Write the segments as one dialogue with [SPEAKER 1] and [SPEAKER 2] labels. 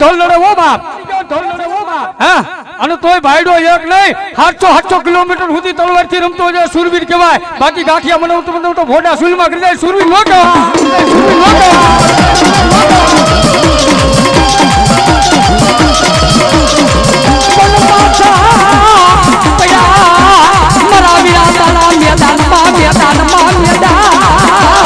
[SPEAKER 1] ઢોલ લડે ઓ બાપ. હા? અને તોય ભાઈડો એક નહીં. સાતસો સાતસો કિલોમીટર સુધી તલવારથી રમતો જાય, સુરવીર કહેવાય. બાકી ગાંઠિયા મને તો ભોડા સુલમાં કરી જાય, સુરવીર નો કહેવાય. સુરવીર નો કહેવાય.
[SPEAKER 2] મારા વીરા તારા મેદાનમાં મેદાનમાં. મેદાન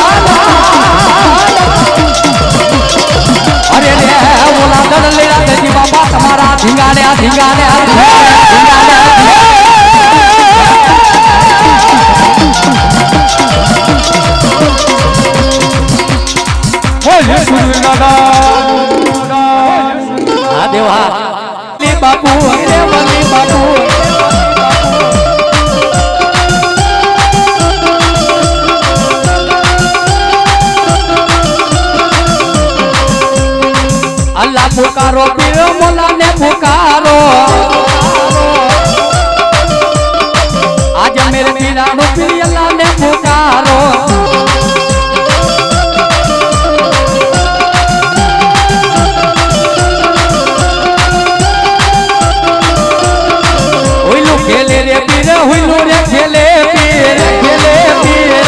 [SPEAKER 1] બોલે સુરવીર દાદા
[SPEAKER 2] આ દેવા બાપુ બાપુ. અલ્લાહ પુકારો પીર મોલાને પુકારો આજ મેરે પીરાનો પીર અલ્લાહને પુકારો. હુઈલું ખેલે રે પીરે હુઈલું રે ખેલે પીર ખેલે પીર.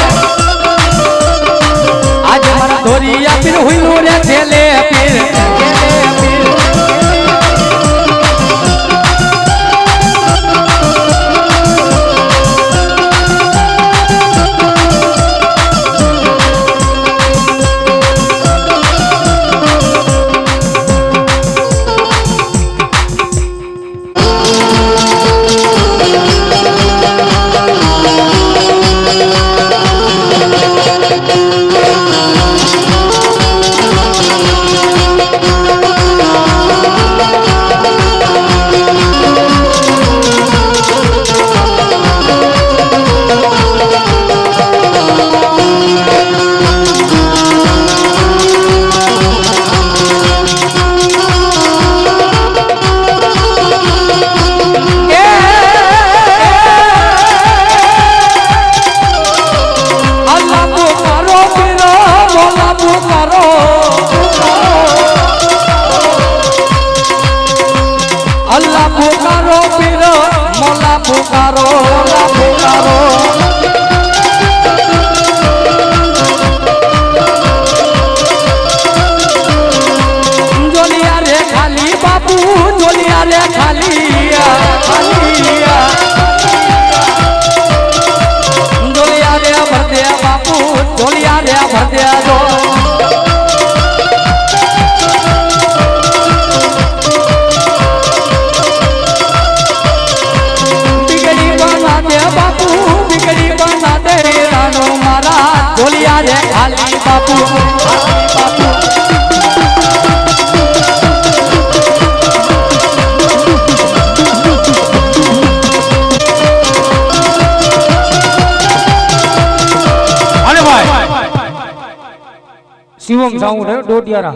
[SPEAKER 1] સાઉન્ડ હે ડોડિયારા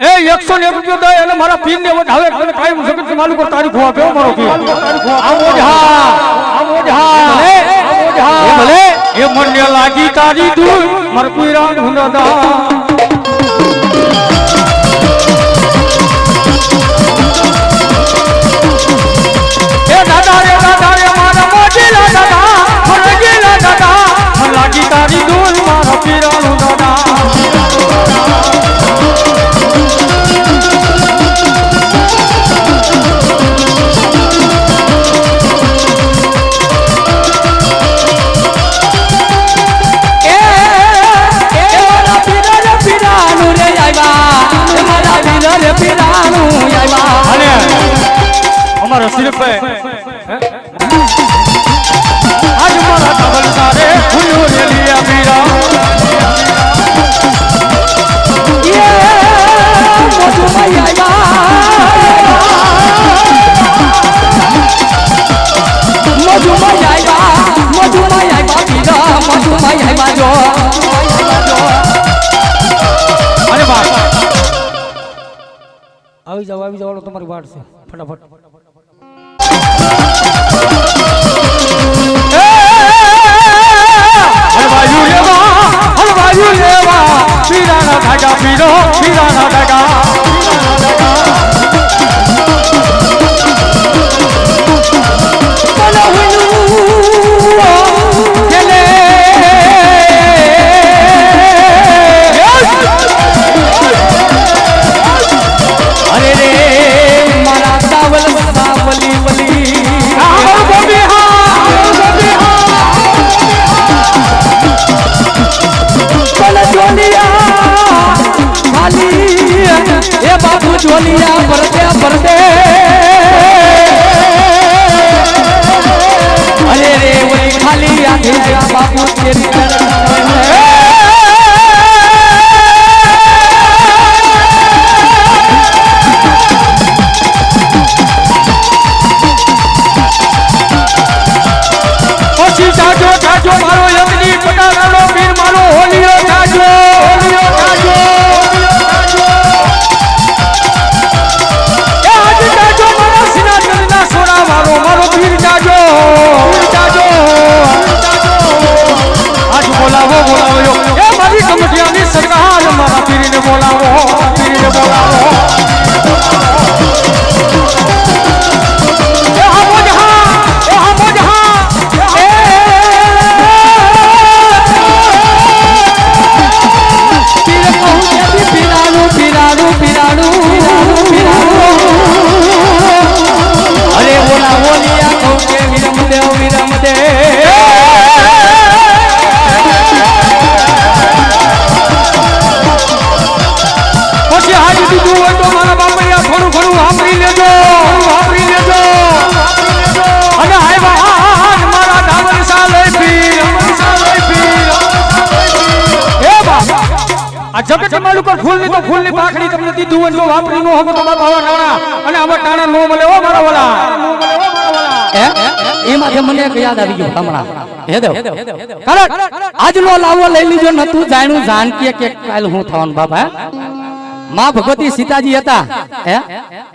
[SPEAKER 1] એ એકસો ને એક રૂપિયો દે અને મારા પીર ને વધાવે તને કાયમ જગતથી માલુકો તારીખ હોવા પેવો મારો પીર આવો જ હા. આવો જ હા. આવો જ હા. એ ભલે. એ મને લાગી તારી ધૂળ માર પીરા ઢુંડા એ દાદા રે દાદા રે મારા મોજીલા દાદા મોજીલા દાદા. મને લાગી તારી અમારો શિલ્પભાઈ આજ મારા કબલ તારે ફૂલ્યો રે લીયા મીરા
[SPEAKER 2] એ મોજુમાં આવ્યા મોજુમાં આવ્યા મોજુમાં આવ્યા પીરા મોજુમાં આવ્યા જો
[SPEAKER 1] અરે બા આવી જાવ આવી જાવ તમારી વાટ છે ફટાફટ
[SPEAKER 2] આ
[SPEAKER 1] જગત માલું ફૂલની તો ફૂલની પાખડી તમને દીધું હોય જો વાપરી નો હોય તો બાપા નાણા. અને આમાં ટાણા નો મળે ઓ મારા વાલા.
[SPEAKER 2] એમાં એમાંથી મને એક યાદ આવી ગયું હમણાં. હે દેવ? કારણ આજનો લાવો લઈ લીધો નતું જાણ્યું જાનકીએ કે કાલ હું થવાનું બાપા? માં ભગવતી સીતાજી હતા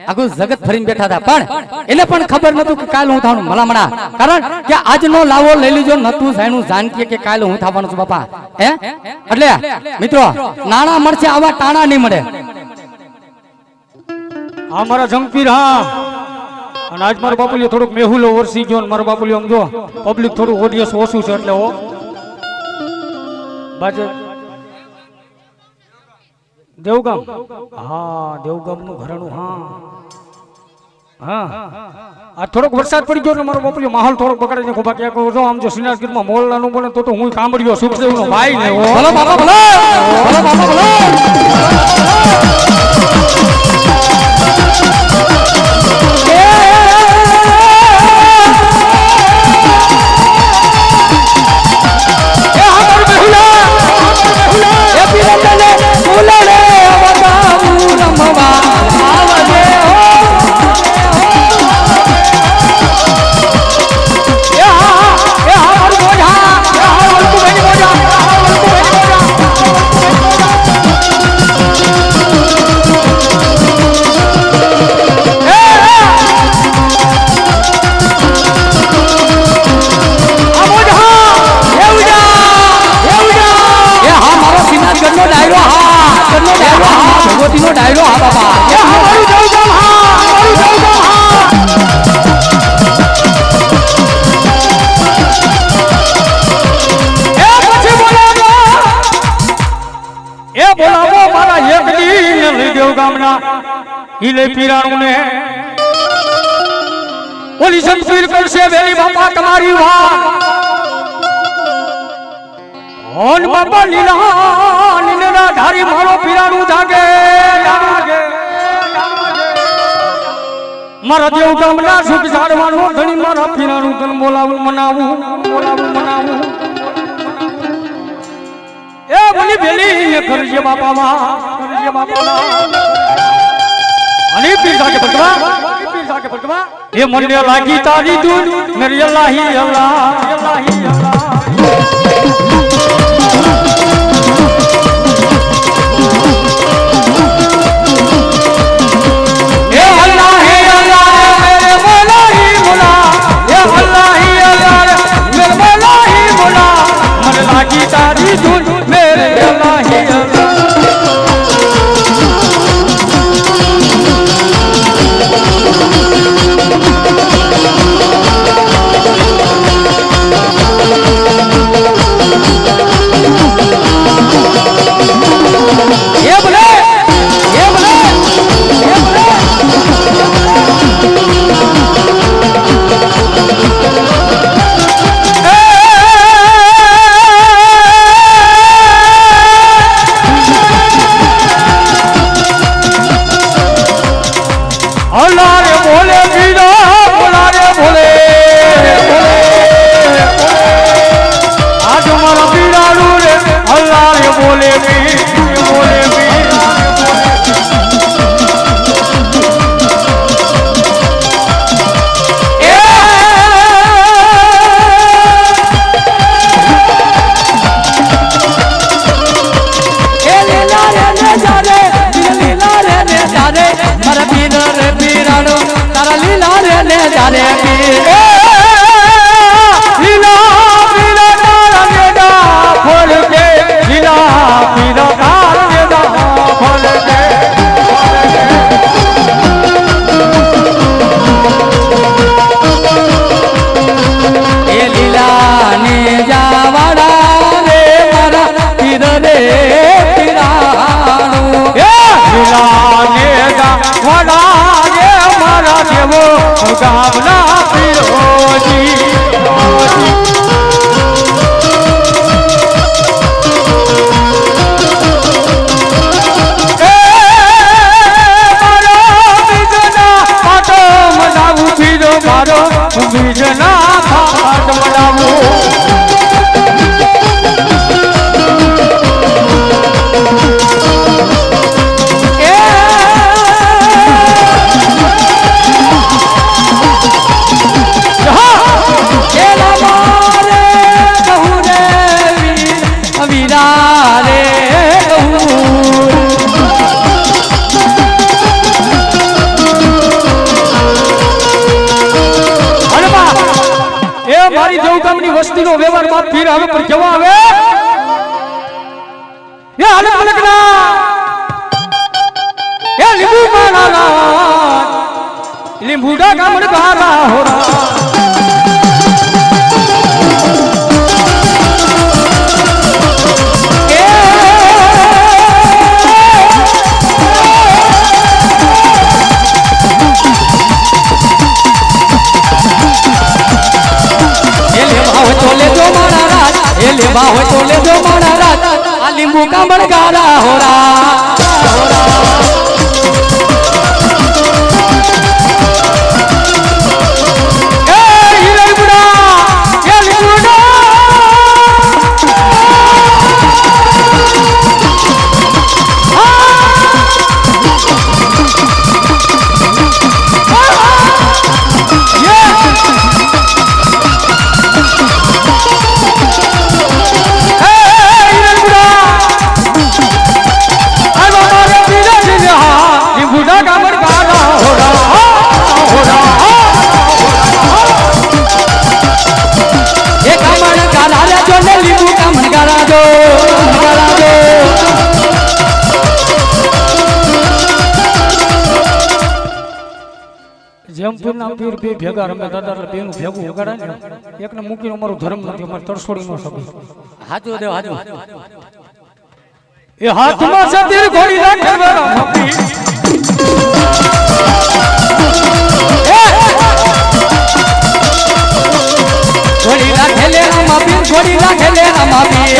[SPEAKER 2] આખું જગત ફરીને બેઠા હતા. પણ એને પણ ખબર નતું કે કાલ હું થવાનું મલામણા કારણ કે આજનો લાવો લઈ લીજો નતું જાણ્યું જાનકી કે કાલ હું થવાનું છું બાપા. હે? એટલે મિત્રો, નાણા મળશે, આવા ટાણા નહીં મળે.
[SPEAKER 1] આ મારા જંગપીર, હા. અને આજ મારો બાપુલિયો થોડુંક મેહુલો ઓરસી ગયો મારો બાપુલિયો આમ જો પબ્લિક થોડું ઓડિયન્સ ઓછું છે એટલે ઓ બાજુ. દેવગામ? હા દેવગામનું ઘરણું હા. હા. આ થોડોક વરસાદ પડી ગયો ને મારો બાપુલિયો માહોલ થોડોક બગાડે છે ખોબા ક્યાં કહું છું, આમ જો સિનાજગીરમાં મોહલ્લાનું બને તો તો હું સાંભળ્યો સુખદેવ નો ભાઈ ને
[SPEAKER 2] ભલો બાપા ભલો! ભલો બાપા ભલો!
[SPEAKER 1] ઓલી સંપીર કરશે વેલી બાપા તમારી વાત. ઓન બાપા લીલા લીલા ધારી મારો પીરાણું જાગે મારા દેવ ગામના સુખ ઝાડવાનું ધણી મારા પીરાનું તન બોલાવું, મનાવું બોલાવું, મનાવું. એ બોલી ને કરજે બાપામાં કરજે બાપામાં. અને પીર જાગે ભગવા પીર જાગે ભગવા એ મને લાગી તારી દૂધ મેરી અલ્લાહી અલ્લાહ અલ્લાહી અલ્લાહ હનુમા એ મારી દેવગામની વસ્તીનો વ્યવહારમાં પીર આવે એ હાલત મલકના. એ લીંબુ મારા લીંબુડા ગામડ હોરા.
[SPEAKER 2] લેજો મારા રાજ એ લેવા હોય તો લેજો મારા રાજ આ લીંબુ કામણ ગારા હોરા.
[SPEAKER 1] જેમ પીર પીર બે ભેગા રમે દાદા એટલે બેનું ભેગું વગાડે ને એકને મૂકીને અમારો ધર્મ નથી અમારે તરસોડી નો શકે
[SPEAKER 2] હાજો દેવ હાજો
[SPEAKER 1] એ હાથમાં છે તીર ઘોડી રાખે મારા મમ્મી
[SPEAKER 2] ઘોડી રાખે લે રામા પીર ઘોડી રાખે લે રામા પીર.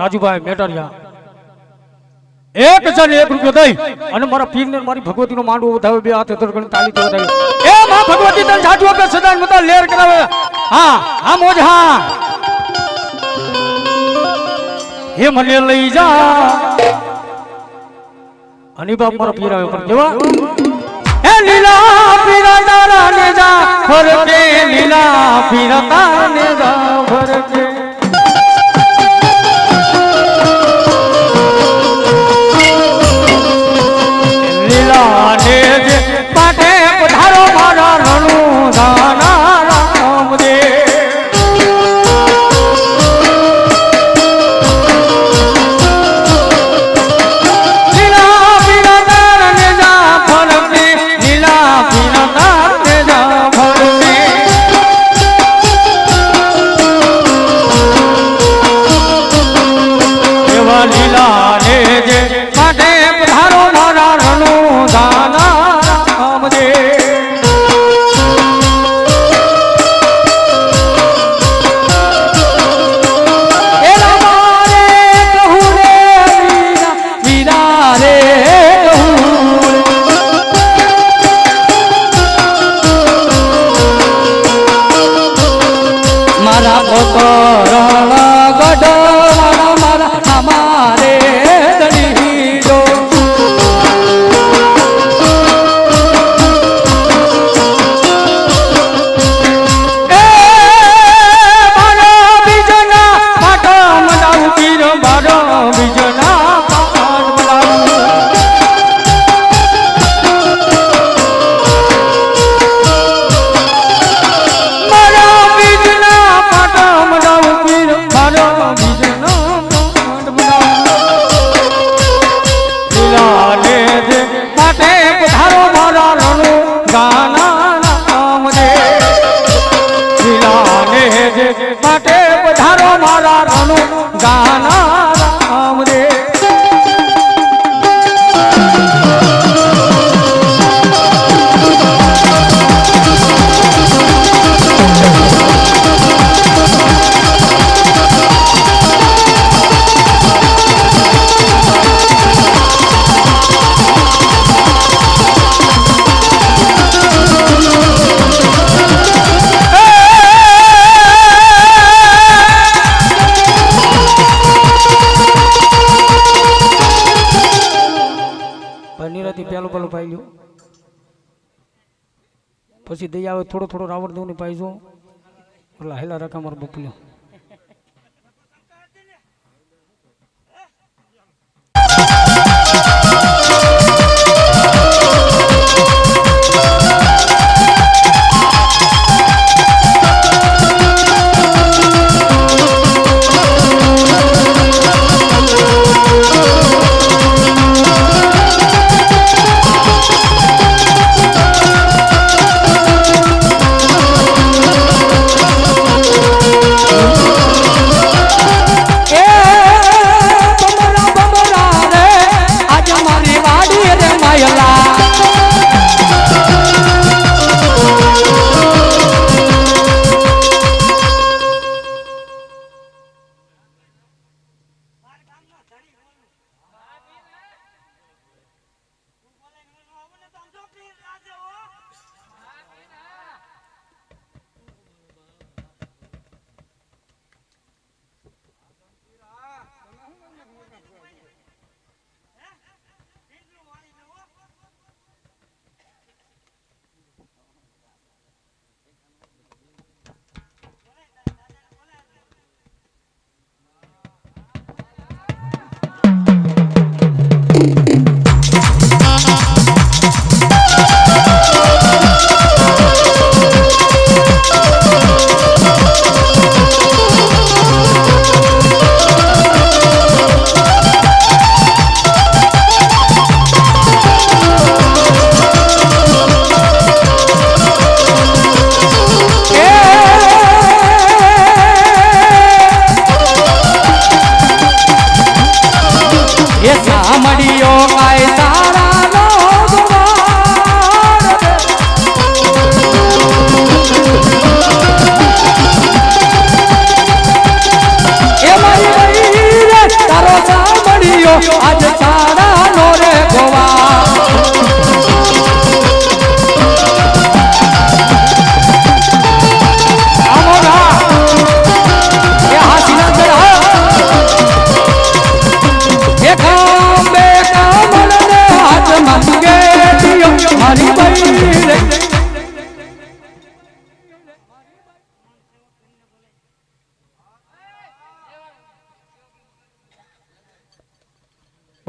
[SPEAKER 1] રાજુભાઈ મેટરિયા એક જણ એક રૂપિયો દઈ અને મારા પીર ને મારી ભગવતી નો માંડવો વધાવે બે હાથે તરગણ તાલી તો વધાવે એ માં ભગવતી, તન સાચું કે સદા મતા લેર કરાવે. હા હા, મોજ, હા. હે મને લઈ જા. અની બાપ મારા પીર આવે પણ કેવા લીલા ફિરતા ને જા ફરકે લીલા ફિરતા ને જા ફરકે દયા આવે થોડો થોડો રાવણ દેવની પાઈજો ઓલા હેલા રાખા મારા બપલ્યો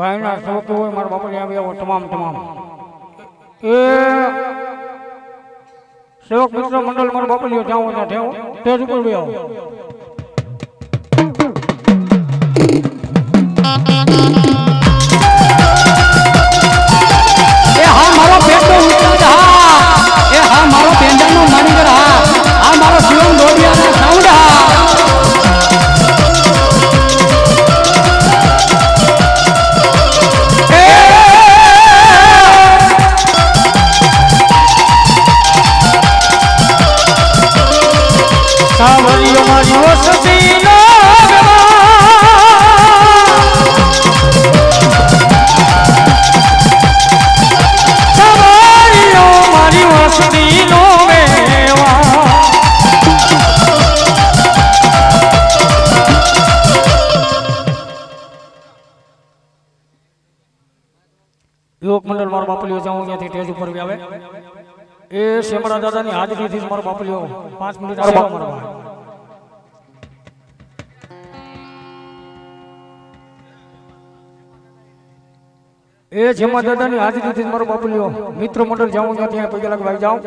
[SPEAKER 1] ભાઈના સેવકો હોય, મારા બાપાને આવી આવો, તમામ તમામ. એ સેવક મિત્ર મંડળ મારા બાપલીઓ જાઓ ત્યાં ઠેવો સ્ટેજ ઉપર આવો યુવક મંડળ મારો બાપલીઓ જાઉં ત્યાંથી સ્ટેજ ઉપર આવે એ શેમડા દાદાની હાજરીથી મારો બાપલીઓ પાંચ મિનિટ આવે મારો એ જેમાં દાદાની હાજરીથી મારો લ્યો. મિત્ર મંડળ જાઉં ત્યાં ત્યાં પૈસા લાગ ભાઈ જાઉં.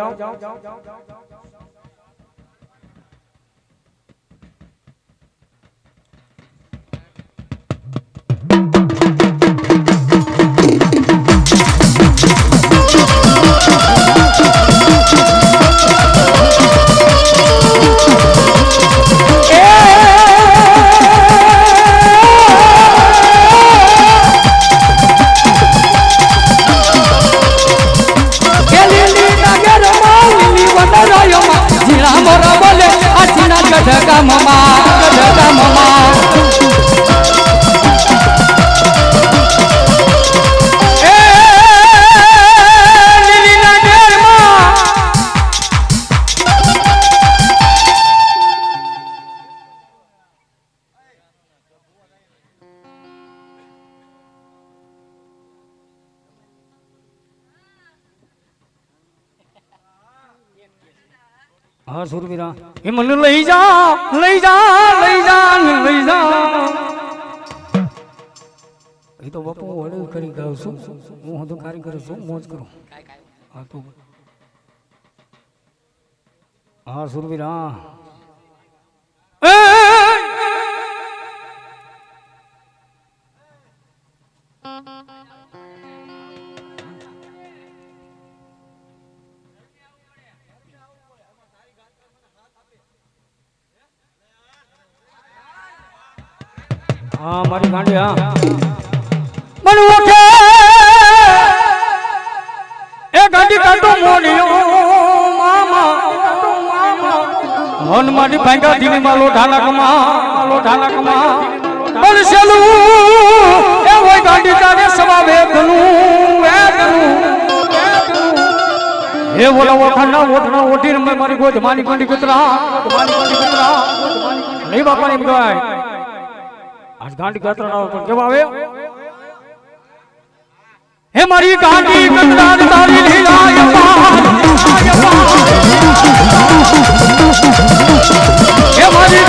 [SPEAKER 1] હા સુરવીરા એ મને લઈ જા લઈ જા લઈ જા લઈ જા. એ તો બાપુ વડે કરી ગયો છું. હું હતો કરું છું, મોજ કરું. હા તો હા સુરવીરા મારી ગાંડી, હા. મન ઓઠે એ ગાંડી કાઢો મોડિયો મામા. મન મારી ભાંગા દીની માલો ઢાલકમાં માલો ઢાલકમાં પણ સેલું એ હોય ગાંડી તારે સવા ઓઠના ઓઠી મારી ગોજ માની કુતરા બાપાની એમ કહેવાય. આજ ગાંડી ગાત્ર ના પણ કેવા આવે? હે મારી ગાંડી ગંદાન તારી લીલાય પાર આય પાર હે મારી